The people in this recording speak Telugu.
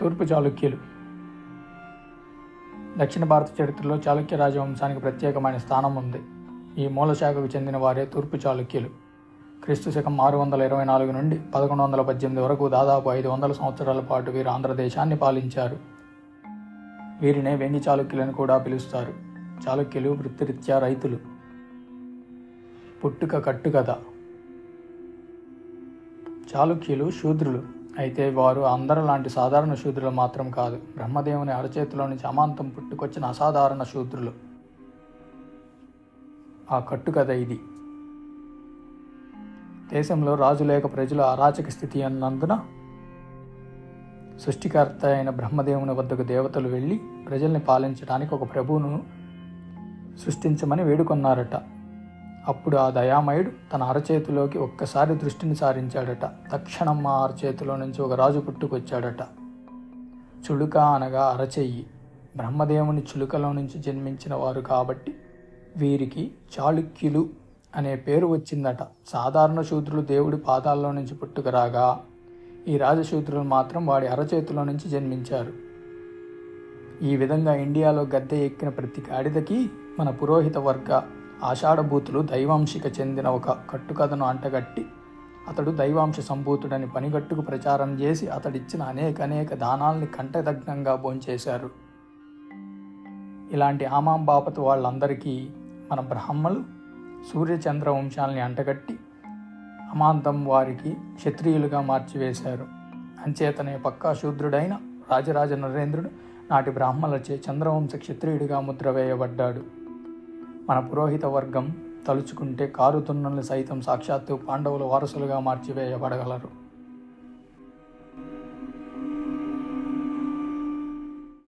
తూర్పు చాళుక్యులు. దక్షిణ భారత చరిత్రలో చాళుక్య రాజవంశానికి ప్రత్యేకమైన స్థానం ఉంది. ఈ మూల శాఖకు చెందిన వారే తూర్పు చాళుక్యులు. క్రీస్తు శకం ఆరు వందల ఇరవై నాలుగు నుండి పదకొండు వందల పద్దెనిమిది వరకు దాదాపు ఐదు వందల సంవత్సరాల పాటు వీరు ఆంధ్రదేశాన్ని పాలించారు. వీరినే వెంగి చాళుక్యులను కూడా పిలుస్తారు. చాళుక్యులు వృత్తిరీత్యా రైతులు. పుట్టుక కట్టుకథ. చాళుక్యులు శూద్రులు. అయితే వారు అందరు లాంటి సాధారణ శూద్రులు మాత్రం కాదు. బ్రహ్మదేవుని అరచేతిలో నుంచి అమాంతం పుట్టుకొచ్చిన అసాధారణ శూద్రులు. ఆ కట్టుకథ ఇది. దేశంలో రాజు లేక ప్రజల అరాచక స్థితి అన్నందున సృష్టికర్త అయిన బ్రహ్మదేవుని వద్దకు దేవతలు వెళ్ళి ప్రజల్ని పాలించడానికి ఒక ప్రభువును సృష్టించమని వేడుకొన్నారట. అప్పుడు ఆ దయామయుడు తన అరచేతిలోకి ఒక్కసారి దృష్టిని సారించాడట. తక్షణం ఆ అరచేతిలో నుంచి ఒక రాజు పుట్టుకొచ్చాడట. చులుక అనగా అరచెయ్యి బ్రహ్మదేవుని చులుకలో నుంచి జన్మించిన వారు కాబట్టి వీరికి చాళుక్యులు అనే పేరు వచ్చిందట. సాధారణ శూద్రులు దేవుడి పాదాల్లో నుంచి పుట్టుకరాగా ఈ రాజశూద్రులు మాత్రం వాడి అరచేతిలో నుంచి జన్మించారు. ఈ విధంగా ఇండియాలో గద్దె ఎక్కిన ప్రతి గాడిదకి మన పురోహిత వర్గ ఆషాఢభూతులు దైవాంశిక చెందిన ఒక కట్టుకథను అంటగట్టి అతడు దైవాంశ సంభూతుడని పనిగట్టుకు ప్రచారం చేసి అతడిచ్చిన అనేక అనేక దానాల్ని కంటదగ్నంగా భోంచేశారు. ఇలాంటి ఆమాం బాపతు వాళ్ళందరికీ మన బ్రాహ్మలు సూర్యచంద్ర వంశాలని అంటగట్టి అమాంతం వారికి క్షత్రియులుగా మార్చివేశారు. అంచేతనే పక్కా శూద్రుడైన రాజరాజ నరేంద్రుడు నాటి బ్రాహ్మలచే చంద్రవంశ క్షత్రియుడిగా ముద్ర వేయబడ్డాడు. మన పురోహిత వర్గం తలుచుకుంటే కారు తున్నల్ని సైతం సాక్షాత్తు పాండవుల వారసులుగా మార్చివేయబడగలరు.